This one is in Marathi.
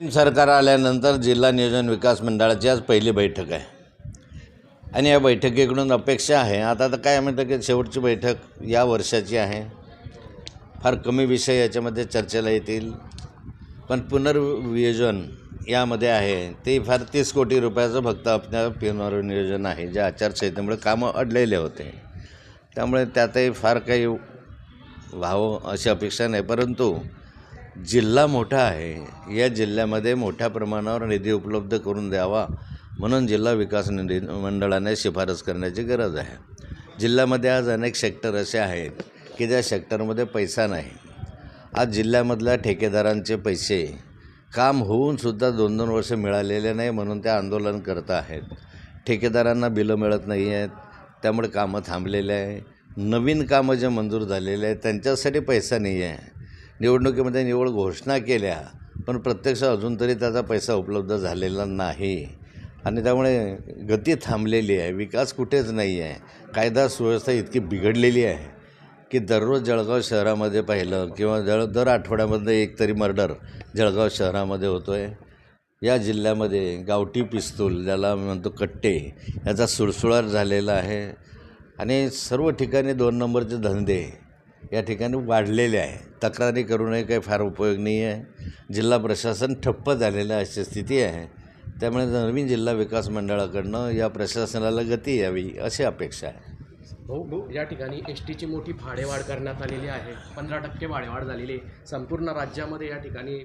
सरकार आल्यानंतर जिल्हा नियोजन विकास मंडळाची आज पहिली बैठक आहे. आणि या बैठकीकडून अपेक्षा आहे. आता तर काय म्हणतं की शेवटची बैठक या वर्षाची आहे. फार कमी विषय याच्यामध्ये चर्चेला येतील. पण पुनर्वियोजन यामध्ये आहे. ते फार तीस कोटी रुपयाचं फक्त आपल्या पुनर्नियोजन आहे. जे आचारसंहितेमुळे कामं अडलेले होते. त्यामुळे त्यातही फार काही व्हावं अशी अपेक्षा नाही. परंतु जिल्हा मोठा आहे. या जिल्ह्यामध्ये मोठ्या प्रमाणावर निधी उपलब्ध करून द्यावा म्हणून जिल्हा विकास निधी मंडळाने शिफारस करण्याची गरज आहे. जिल्ह्यामध्ये आज अनेक सेक्टर असे आहेत की ज्या सेक्टरमध्ये पैसा नाही. आज जिल्ह्यामधल्या ठेकेदारांचे पैसे काम होऊनसुद्धा दोन दोन वर्ष मिळालेले नाही म्हणून ते आंदोलन करत आहेत. ठेकेदारांना बिलं मिळत नाही आहेत. त्यामुळे कामं थांबलेले आहे. नवीन कामं जे मंजूर झालेले आहेत त्यांच्यासाठी पैसा नाही आहे. निवडणुकीमध्ये निवड घोषणा केल्या पण प्रत्यक्ष अजून तरी त्याचा पैसा उपलब्ध झालेला नाही. आणि त्यामुळे गती थांबलेली आहे विकास कुठेच नाही आहे. कायदा सुव्यवस्था इतकी बिघडलेली आहे की दररोज जळगाव शहरामध्ये पाहिलं किंवा जळ दर आठवड्यामध्ये एक तरी मर्डर जळगाव शहरामध्ये होतो आहे या जिल्ह्यामध्ये गावठी पिस्तूल ज्याला म्हणतो कट्टे याचा सुळसुळाट झालेला आहे. आणि सर्व ठिकाणी दोन नंबरचे धंदे या ठिकाणी वाढलेले आहे. तक्रारी करूनही काही फार उपयोग नाही आहे. जिल्हा प्रशासन ठप्प झालेलं अशी स्थिती आहे. त्यामुळे नवीन जिल्हा विकास मंडळाकडनं या प्रशासनाला गती यावी अशी अपेक्षा आहे. भाऊ या ठिकाणी एस टीची मोठी भाडेवाढ करण्यात आलेली आहे. पंधरा टक्के भाडेवाढ झालेली आहे. संपूर्ण राज्यामध्ये या ठिकाणी